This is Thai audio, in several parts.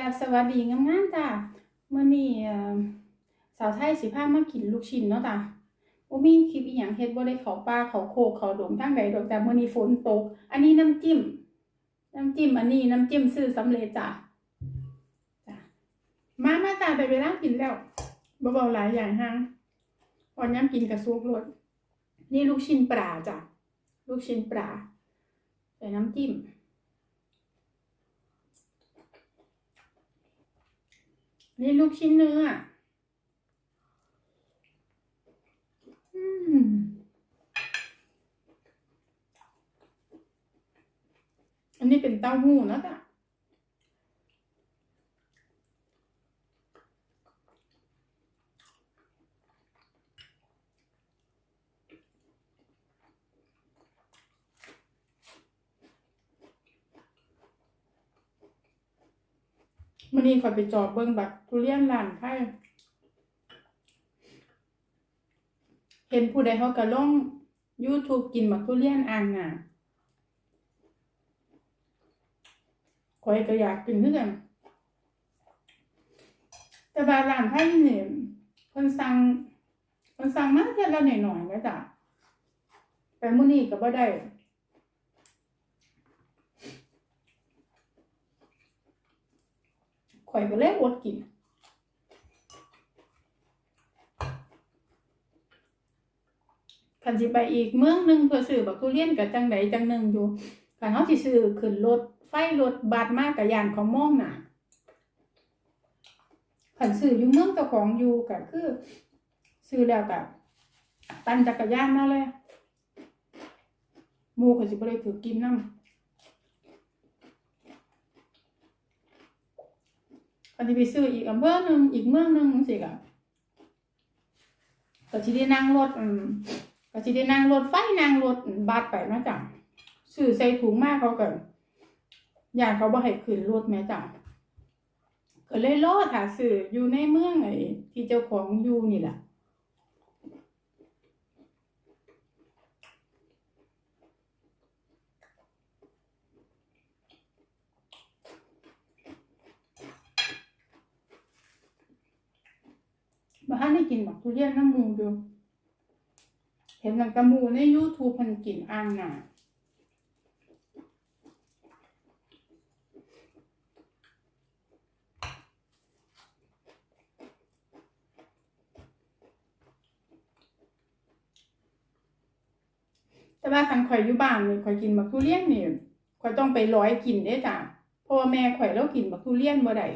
ราบสวัสดีงามๆจ้ามื้อนี่สาวไทยสิพามากินลูกชิ้นเนาะจ้ะบ่มีคลิปอีหยังเฮ็ดบ่ได้เขาป่าเขาโคกเข้าดงทางใดดอกจ้ะมื้อนี้ฝนตก อันนี้น้ำจิ้ม น้ำจิ้มอันนี้น้ำจิ้มซื้อสำเร็จจ้ะจ้ะมามาจ้าได้เวลากินแล้วบ่เว้าหลายอย่างฮะพอย้ำกินกระซุกรสนี่ลูกชิ้นปลาจ้ะลูกชิ้นปลาใส่น้ำจิ้ม นี่ลูกชิ้นเนื้ออืมอันนี้เป็นเต้าหู้นะจ๊ะ มื่อนี้ขอยไปจอบเบิ่งบักทุเรียนร้านไผ่เห็นผู้ใดเขาก็ลง YouTube กินบักทุเรียนอ่างน่ะข่อยก็อยากกินคือกันแต่ว่าร้านไผ่นี่เพิ่นสั่งเพิ่นสั่งมากแค่ละหน่อยๆแล้วจ้ะไปมื้อนี้ก็บ่ได้ ข่อยก็เลยอดกินคันสิไปอีกเมืองหนึ่งเพื่อซื้อบักทุเรียนกับจังใดจังหนึ่งอยู่คันเฮาสิซื้อขึ้นรถไฟรถบัสมากกับยานของมองหน่ะคันซื้ออยู่เมืองเจ้าของอยู่ก็คือซื้อแล้วก็ปั่นจักรยานมาเลยมู่ก็สิบ่ได้ถือกินนำ ก็จะไปซื้ออีกอำเภอหนึ่งอีกเมืองหนึ่งสิกะก็จะได้นั่งรถอืมก็จะได้นั่งรถไฟนั่งรถบัสไปมาจ้ะซื้อใส่ถุงมากเขาก็ย่านเขาบ่ให้ขึ้นรถแม่จ้ะก็เลยรอดหาซื้ออยู่ในเมืองไอ้ที่เจ้าของอยู่นี่แหละ บ้านได้กินบักทุเรียนน้ำมูอยู่ เห็นหนังกระมูใน YouTube มันกินอ่างน่ะแต่ว่าคันข่อยอยู่บ้านนี่ข่อยกินบักทุเรียนนี่ข่อยต้องไปร้อยกินเด้จ้ะเพราะว่าแม่ข่อยแล้วกินบักทุเรียนบ่ได้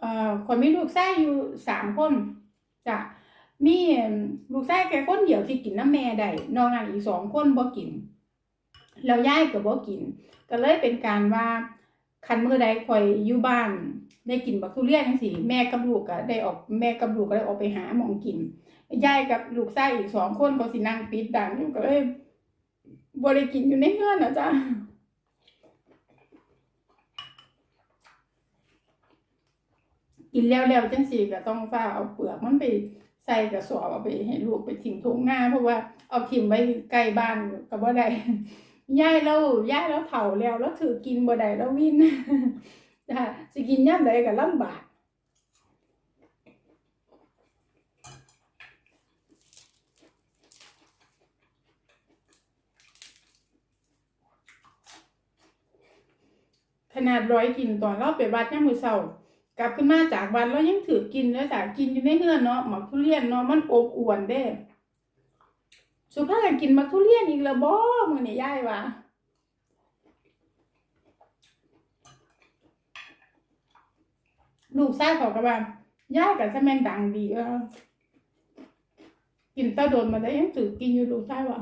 เอ่อข่อยมีลูกชายอยู่สามคนจ้ะมีลูกชายแค่คนเดียวที่กินน้ำแม่ได้นอกนั้นอีกสองคนบ่กิน แล้วยายก็บ่กิน ก็เลยเป็นการว่าคันมือใดข่อยอยู่บ้านได้กินบักทุเรียนจังซี่แม่กับลูกก็ได้ออกแม่กับลูกก็ได้ออกไปหาหมองกินยายกับลูกชายอีกสองคนก็สินั่งปิดดังอยู่ก็เลยบ่ได้กินอยู่ในเฮือนนะจ๊ะ กินแล้วแล้วจังสี่ก็ต้องฟ้าเอาเปลือกมันไปใส่กระสอบเอาไปให้ลูกไปทิ้งทุ่งนาเพราะว่าเอาทิ้งไว้ใกล้บ้านก็บ่ได้ยายเรายายเราเฒ่าแล้วแล้วถือกินบ่ได้แล้ววินจ้ะสิกินยามใดก็ลำบากขนาดร้อยกินตอนเราไปวัดย่ามมือเศร้า กลับขึ้นมาจากวัดเรายังถือกินแล้วจ้ะกินอยู่ในเฮือนเนาะหมักทุเรียนเนาะมันอบอวนเด้ สุภาพกันกินหมักทุเรียนอีกแล้วบ่มื้อนี้ยายว่าลูกชายเขาก็ว่ายายก็จะแม่นดังดีเออกินตาโดนมาได้ยังถือกินอยู่ลูกชายว่า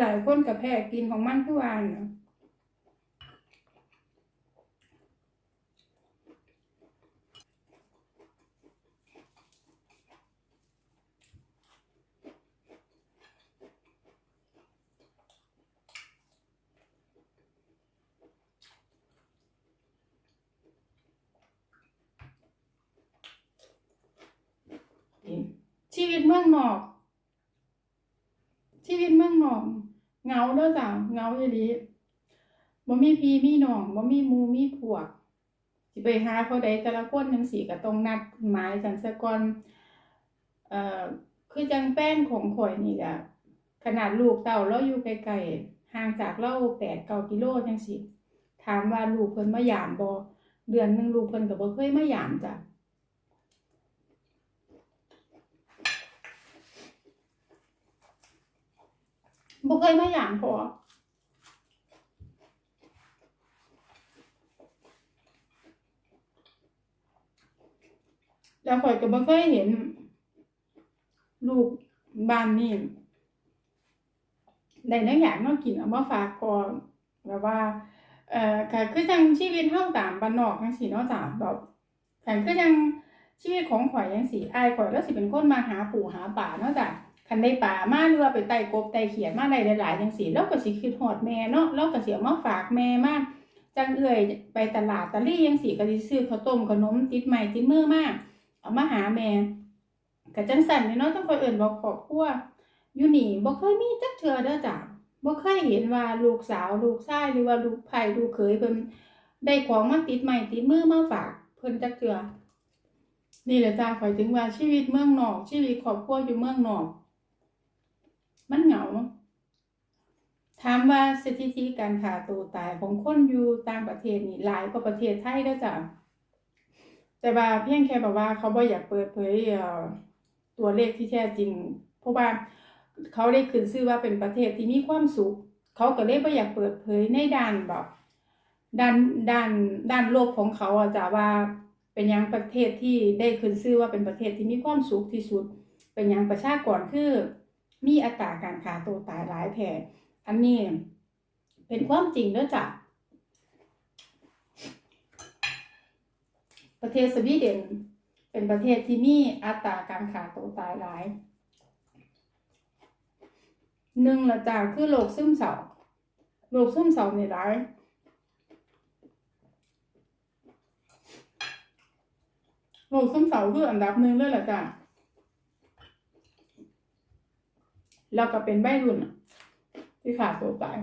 หลายคนกับแพ้กินของมันทุกวันชีวิตเมืองนอก ชีวิตเมืองนอก เงาเด้อจ้ะเงาอีหลีบ่มีพี่มีน้องบ่มีมูมีพวก สิไปหาเขาใดแต่ละคนจังซี่ก็ต้องนัดหมายกันซะก่อนเอ่อคือจังแป้นของข่อยนี่ก็ขนาดลูกเต้าเราอยู่ไกลๆห่างจากเรา8-9กิโลจังซี่ถามว่าลูกเพิ่นมายามบ่เดือนหนึ่งลูกเพิ่นก็บ่เคยมายามจ้ะ บ่เคยมาหยามพอแล้วข่อยก็บ่เคยเห็น ลูกบ้านนี่ได้แนวอยากมากินเอามาฝากพอแบบว่า เอ่อก็คือจังชีวิตเฮาตามบ้านนอกจังซี่เนาะจ้ะแบบคันคือจังชีวิตของข่อยจังซี่อ้ายข่อยแล้วสิเป็นคนมาหาปู่หาป่าเนาะจ้ะ คันได้ปลามาหรือไปไต่กบไต่เขียดมาได้หลายๆจังซี่เราก็สิคิดฮอดแม่เนาะเราก็เสิเอามาฝากแม่มากจังเอือยไปตลาดตะลี่จังซี่ก็สิซื้อข้าวต้มขนมติดไม้ติดมือมากเอามาหาแม่ก็จังสันเนาะจังคอยเอิ้นว่าครอบครัวอยู่นี่บ่เคยมีจักเทือเด้อจ้ะบ่เคยเห็นว่าลูกสาวลูกชายหรือว่าลูกไผลูกเขยเพิ่นได้ของมาติดไม้ติดมือมาฝากเพิ่นจักเทือนี่แหละจ้าข้อยถึงว่าชีวิตเมืองนอก ชีวิตครอบครัวอยู่เมืองนอก มันเหงา ถามว่าสถิติการฆ่าตัวตายของคนอยู่ต่างประเทศนี่หลายกว่าประเทศไทยเด้อจ้ะแต่ว่าเพียงแค่แบบว่าเขาบ่อยากเปิดเผยตัวเลขที่แท้จริง เพราะว่าเขาได้ขึ้นชื่อว่าเป็นประเทศที่มีความสุข เขาก็เลยบ่อยากเปิดเผยในด้านแบบด้านด้านด้านโลกของเขาอะจ้ะว่าเป็นยังประเทศที่ได้ขึ้นชื่อว่าเป็นประเทศที่มีความสุขที่สุด เป็นยังประชากรคือ มีอัตราการฆ่าตัวตายหลายแผ่อันนี้เป็นความจริงด้อจ้ะประเทศสวีเดนเป็นประเทศที่มีอัตราการฆ่าตัวตายหลายหนึ่งละจ้ะคือโรคซึมเศร้าโรคซึมเศร้านี่หลายโรคซึมเศร้าคืออันดับหนึ่งเลยล่ะจ้ะ แล้วก็เป็นใบรุ่นที่ขาดตัวตาย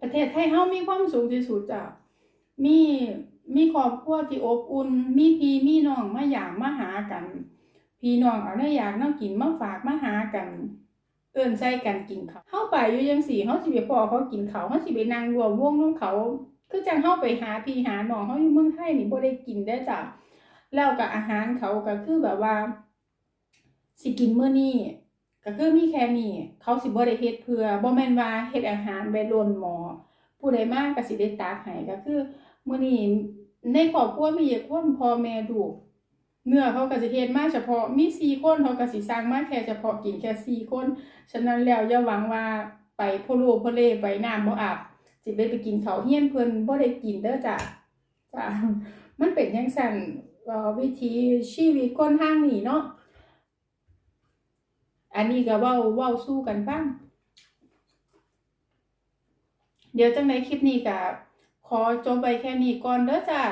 ประเทศไทยเฮามีความสุขที่สุดจ้ะมีมีครอบครัวที่อบอุ่น มีพี่มีน้องมาหยามมาหากัน พี่น้องเอาได้อยากน้ำกินมาฝากมาหากัน เอิ้นใส่กันกินเขาวเฮาไปอยู่จังซี่เฮาสิไปพ้อเขากินเขาเฮาสิไปนั่งรวมวงน้องเขา คือจังเฮาไปหาพี่หาน้องเฮาอยู่เมืองไทยนี่บ่ได้กินได้จ้ะ แล้วก็อาหารเขาก็คือแบบว่า สิกินเมื้อนี้ก็คือมีแค่นี้เขาสิบ่ได้เฮ็ดเพื่อบ่แม่นว่าเฮ็ดอาหารไว้ล้นหมอ ผู้ใดมากก็สิได้ตักให้ก็คือมื้อนี้ในครอบครัวมีเยอะคนพ่อแม่ลูกเนื้อเขาก็สิเฮ็ดมาเฉพาะมี4คนเขาก็สิสั่งมาแค่เฉพาะกินแค่4คนฉะนั้นแล้วอย่าหวังว่าไปโพโลโพเลไปน้ำบ่อาบสิได้ไปกินเขาเฮียนเพิ่นบ่ได้กินเด้อจ้ะจ้ะมันเป็นจังซั่น วิถีชีวิตคนทางนี้เนาะอันนี้ก็เว้าเว้าสู้กันฟังเดี๋ยวจังในคลิปนี้ก็ขอจบไปแค่นี้ก่อนเด้อจ้ะ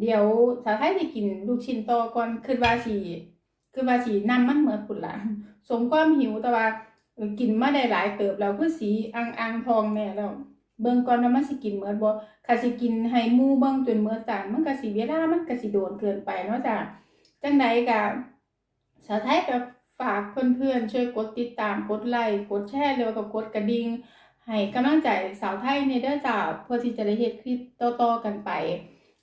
เดี๋ยวสาวไทยสิกินลูกชิ้นต่อก่อนคิดว่าสิคิดว่าสินำมันเหมือนพุ่นละสมความหิวแต่ว่ากินมาได้หลายเติบแล้วคือสีอังๆทองแน่แล้ว เบิ่งก่อนว่ามันสิกินเหมือนบ่ถ้าสิกินให้หมู่เบิ่งจนเหมือนจานมันก็สิเวลามันก็สิโดนเกินไปเนาะจ้ะจังใดก็สาวไทยก็ฝากเพื่อนๆช่วยกดติดตามกดไลค์กดแชร์แล้วก็กดกระดิ่งให้กำลังใจสาวไทยในเด้อจ้าเพื่อที่จะได้เฮ็ดคลิปต่อๆกันไป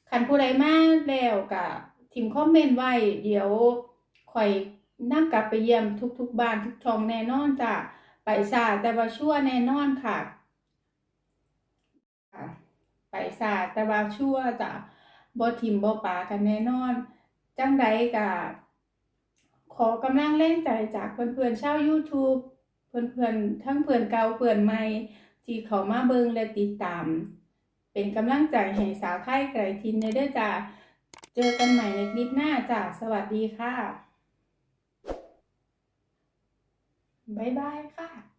คันผู้ใดมาแล้วก็ทิมคอมเมนต์ไว้เดี๋ยวค่อยนำกลับไปเยี่ยมทุกๆบ้านทุกช่องแน่นอนจ้ะไปซาแต่ว่าชั่วแน่นอนค่ะ ไปซาแต่ว่าชั่วจะบ่ทิมบ่ปากันแน่นอน จังใดก็ขอกำลังแรงใจจากเพื่อนๆชาว YouTube เพื่อนๆทั้งเพื่อนเก่าเพื่อนใหม่ที่เขามาเบิงและติดตาม เป็นกำลังใจให้สาวไทยไกลทินในเด้อจ้าเจอกันใหม่ในคลิปหน้าจ้าสวัสดีค่ะ บ๊ายบายค่ะ